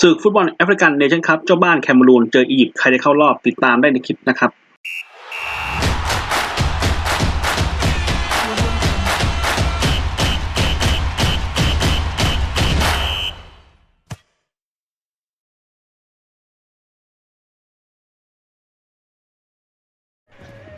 ศึกฟุตบอลแอฟริกันเนชั่นคัพเจ้าบ้านแคมรูนเจออียิปต์ใครจะเข้ารอบติดตามได้ในคลิปนะครับ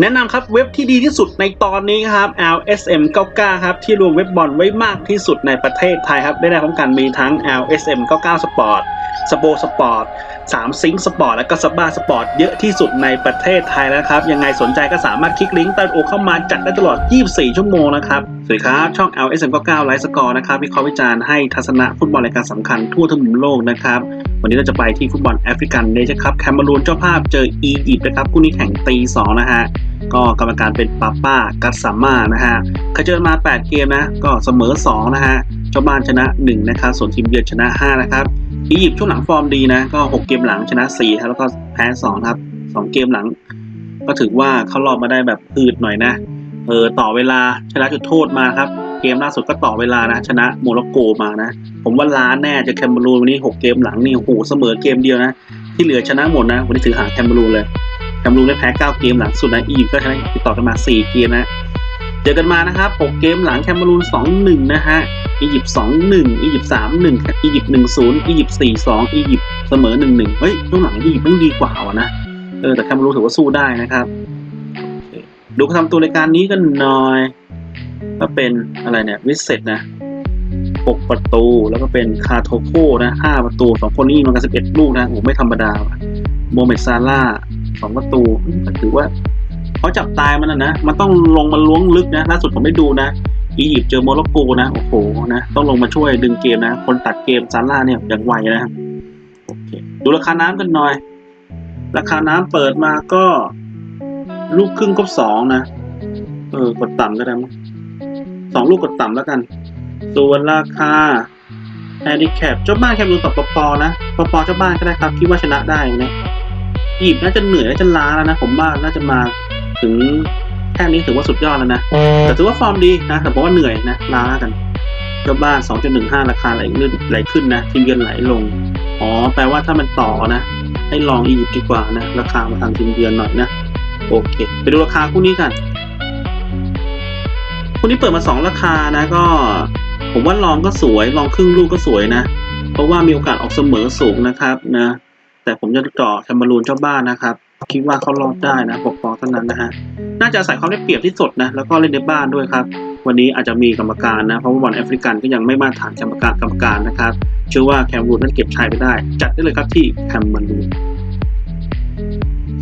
แนะนำครับเว็บที่ดีที่สุดในตอนนี้ครับ LSM 99 ครับ ที่รวมเว็บบอลไว้มากที่สุดในประเทศไทยครับ ได้ได้พร้อมกันมีทั้ง LSM 99 Sport สโบสปอร์ต3ซิงสปอร์ตและก็สบ้าสปอร์ตเยอะที่สุดในประเทศไทยแล้วครับ ยังไงสนใจก็สามารถคลิกลิงก์ใต้โอเข้ามาจัดได้ตลอด 24 ชั่วโมงนะครับ สวัสดีครับ ช่อง LSM 99 ไลฟ์สกอร์นะครับวิเคราะห์วิจารณ์ให้ทัศนะฟุตบอลรายการสำคัญทั่วทั้งมุมโลกนะครับ วันนี้เราจะไปที่ฟุตบอลแอฟริกันเนชั่นคัพแคเมรูนเจ้าภาพเจออียิปต์นะครับคู่นี้แข่งตีสองนะฮะก็กรรมการเป็นปาป้ากัสซาม่านะฮะเคยเจอมา 8 เกมนะก็เสมอ 2 นะฮะเจ้าบ้านชนะ 1 นะครับ ส่วนทีมเยือนชนะ 5 นะครับ อียิปต์ช่วงหลังฟอร์มดีนะ ก็ 6 เกมหลังชนะ4ครับแล้วก็แพ้2ครับ 2 เกมหลัง ก็ถือว่าเขารอบมาได้แบบพืดหน่อยนะ เออต่อเวลาชนะจุดโทษมาครับ เกมล่าสุดก็ต่อเวลานะ ชนะโมร็อกโกมานะ ผมว่าล้านแน่จะแคมเบรูนวันนี้ 6 เกมหลังนี่โอ้โหเสมอเกมเดียวนะ ที่เหลือชนะหมดนะ วันนี้ถือหางแคมเบรูนเลยแคมรูนได้แพ้9เกมหลังสุดนะอียิปต์ก็ชนะติดต่อกันมา 4 เกมนะเจอกันมานะครับ 6 เกมหลังแคมรูน2-1นะฮะ อียิปต์2-1อียิปต์3-1อียิปต์1-0อียิปต์4-2อียิปต์เสมอ1-1เฮ้ยช่วงหลังอียิปต์มันดีกว่าวะนะเออแต่แคมรูนถือว่าสู้ได้นะครับ ดูเขาทำตัวรายการนี้กันหน่อยก็เป็นอะไรเนี่ยวิเซตนะ6ประตูแล้วก็เป็นคาโทโคนะ5ประตู2คนนี้ยิงกัน11ลูกนะโอ้ไม่ธรรมดาโมเมดซาร่าสองประตูถือว่าเขาจับตายมันนะนะมันต้องลงมาล้วงลึกนะล่าสุดผมไม่ดูนะ อียิปต์เจอโมร็อกโกนะโอ้โหนะต้องลงมาช่วยดึงเกมนะ คนตัดเกมซาร่าเนี่ยอย่างไวนะครับโอเคดูราคาน้ำกันหน่อย ราคาน้ำเปิดมาก็ ลูกครึ่งก็สองนะ เออกดต่ำก็ได้มั้งสองลูกกดต่ำแล้วกัน ส่วนราคาแฮนดิแคปเจ้าบ้านแคปดูต่อปปนะปปเจ้าบ้านก็ได้ครับคิดว่าชนะได้นะอียิปต์น่าจะเหนื่อยน่าจะล้าแล้วนะ ผมว่าน่าจะมาถึง แค่นี้ถือว่าสุดยอดแล้วนะ แต่ถือว่าฟอร์มดีนะ แต่ผมว่าเหนื่อยนะล้ากันเจ้าบ้าน 2.15 ราคาไหลขึ้นไหลขึ้นนะทีมเยือนไหลลง อ๋อ แปลว่าถ้ามันต่อนะ ให้ลองอียิปต์ดีกว่านะ ราคามาทางทีมเยือนหน่อยนะ โอเค ไปดูราคาคู่นี้กัน คู่นี้เปิดมา 2 ราคานะ ก็ ผมว่าลองก็สวย ลองครึ่งลูกก็สวยนะ เพราะว่ามีโอกาสออกเสมอสูงนะครับนะ แต่ผมจะเจาะแคมเบรูนเจ้าบ้านนะครับ คิดว่าเขารอดได้นะปกปอเท่านั้นนะฮะน่าจะใส่ความได้เปรียบที่สุดนะแล้วก็เล่นในบ้านด้วยครับ วันนี้อาจจะมีกรรมการนะเพราะว่าบอลแอฟริกันก็ยังไม่มาตรฐานกรรมการกรรมการนะครับเชื่อว่าแคมบรูนนั้นเก็บชัยไปได้ จัดได้เลยครับที่แคมบรูน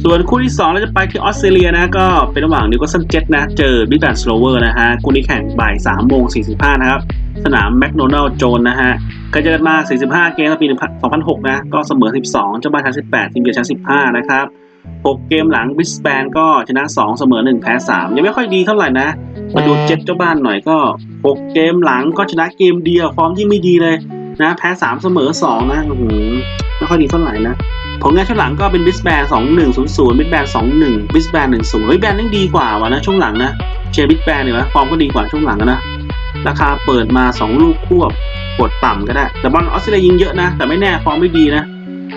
ส่วนคู่ที่2เราจะไปที่ออสเตรเลียนะก็เป็นระหว่างนิวคาสเซิลเจ็ตนะ เจอบิ g แบนสโลเวอร์นะฮะคู่นี้แข่งบ่าย3โมง45 นะครับ สนามแมคโดนัลด์โจนนะฮะก็เจอกันมา 45 เกมตั้งปี 2006 นะ ก็เสมอ 12 เจ้าบ้านชั้น 18 ทีมเยือนชั้น 15 นะครับ 6 เกมหลังบิสแบนก็ชนะ 2 เสมอ 1 แพ้ 3 ยังไม่ค่อยดีเท่าไหร่นะ มาดูเจ็ตเจ้าบ้านหน่อยก็ 6 เกมหลังก็ชนะเกมเดียว ฟอร์มยิ่งไม่ดีเลยนะ แพ้ 3 เสมอ 2 นะอื้อหือไม่ค่อยดีเท่าไหร่นะผลงานช่วงหลังก็เป็นบิสแบนสองหนึ่งศูนย์ศูนย์บิสแบนสองหนึ่งบิสแบนหนึ่งศูนย์เฮ้ยแบนยังดีกว่าวะนะช่วงหลังนะเชียร์บิสแบนเนี่ยวะฟอร์มก็ดีกว่าช่วงหลังนะราคาเปิดมาสองลูกควบกดต่ำก็ได้แต่บอลออสเตรเลียยิงเยอะนะ แต่ไม่แน่ฟอร์มไม่ดีนะ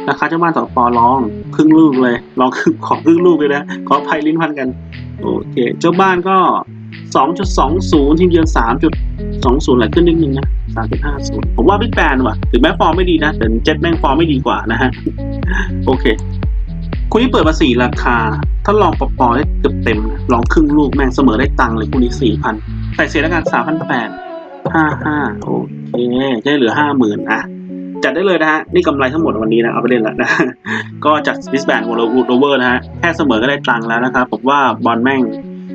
ราคาเจ้าบ้านสองปอลองครึ่งลูกเลยลองครึ่งขอครึ่งลูกเลยนะ ขอภัยลิ้นพันกัน โอเค เจ้าบ้านก็สองจุดสองศูนย์ทีมเยือนสามจุดสองศูนย์หลขึ้นนิดนึงนะสามจุดห้าศูนย์ผมว่าบิ๊กแบนว่ะ ถึงแม้ฟอร์มไม่ดีนะ แต่เจ็ตแม่งฟอร์มไม่ดีกว่านะฮะ โอเคคู่นี้เปิดมาสี่ราคา ถ้าลองปอปอได้เกือบเต็มลองครึ่งลูกแม่งเสมอได้ตังค์เลยคู่นี้สี่พันใส่เสียแล้วกันสามพันแปดห้าห้าโอเคจะได้เหลือห้าหมื่นอะ จัดได้เลยนะฮะ นี่กำไรทั้งหมดวันนี้นะ เอาไปเล่นแล้วนะ ก็จัดบิสแบนโวลเวอร์นะฮะ แค่เสมอก็ได้ตังค์แล้วนะครับ ผมว่าบอลแม่ง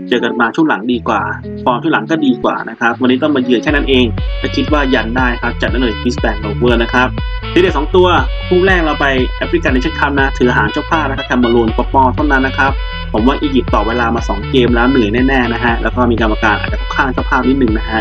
เจอกันมาช่วงหลังดีกว่า ฟอร์มช่วงหลังก็ดีกว่านะครับ วันนี้ต้องมาเยือนแค่นั้นเองถ้าคิดว่ายันได้ครับ จัดได้เลยบิสแบนโวเวอร์นะครับทีเด็ดสองตัว คู่แรกเราไปแอฟริกันในเช็คคัมนะ ถือหางเจ้าภาพนะครับแคมเบรูนปอปอเท่านั้นนะครับผมว่าอียิปต์ต่อเวลามา 2 เกมแล้วเหนื่อยแน่ๆนะฮะ แล้วก็มีกรรมการอาจจะเข้าข้างเจ้าภาพนิดนึงนะฮะ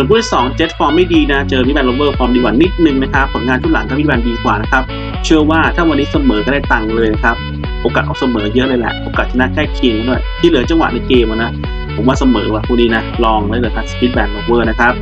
ส่วนคู่ที่2เจ็ตฟอร์มไม่ดีนะ เจอวิแบนโรเวอร์ฟอร์มดีกว่านิดนึงนะครับ ผลงานช่วงหลังก็วิแบนดีกว่านะครับ เชื่อว่าถ้าวันนี้เสมอก็ได้ตังค์เลยนะครับ โอกาสออกเสมอเยอะเลยแหละ โอกาสชนะใกล้เคียงกันด้วย ที่เหลือจังหวะในเกมอะนะ ผมว่าเสมอว่ะคู่นี้นะ ลองไว้เลยครับสปีดแบนโรเวอร์นะครับ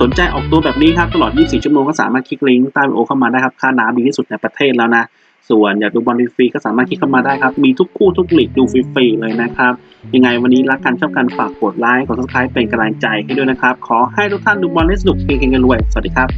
สนใจออกตัวแบบนี้ครับ ตลอด 24 ชั่วโมงก็สามารถคลิกลิงก์ใต้วิดีโอเข้ามาได้ครับ ค่าน้ำดีที่สุดในประเทศแล้วนะ ส่วนอยากดูบอลฟรีๆก็สามารถคลิกเข้ามาได้ครับ มีทุกคู่ทุกลีกดูฟรีๆเลยนะครับ ยังไงวันนี้รักกันชอบกันฝากกดไลค์กดซับสไครป์เป็นกำลังใจให้ด้วยนะครับ ขอให้ทุกท่านดูบอลให้สนุกเก่งๆกันรวย สวัสดีครับ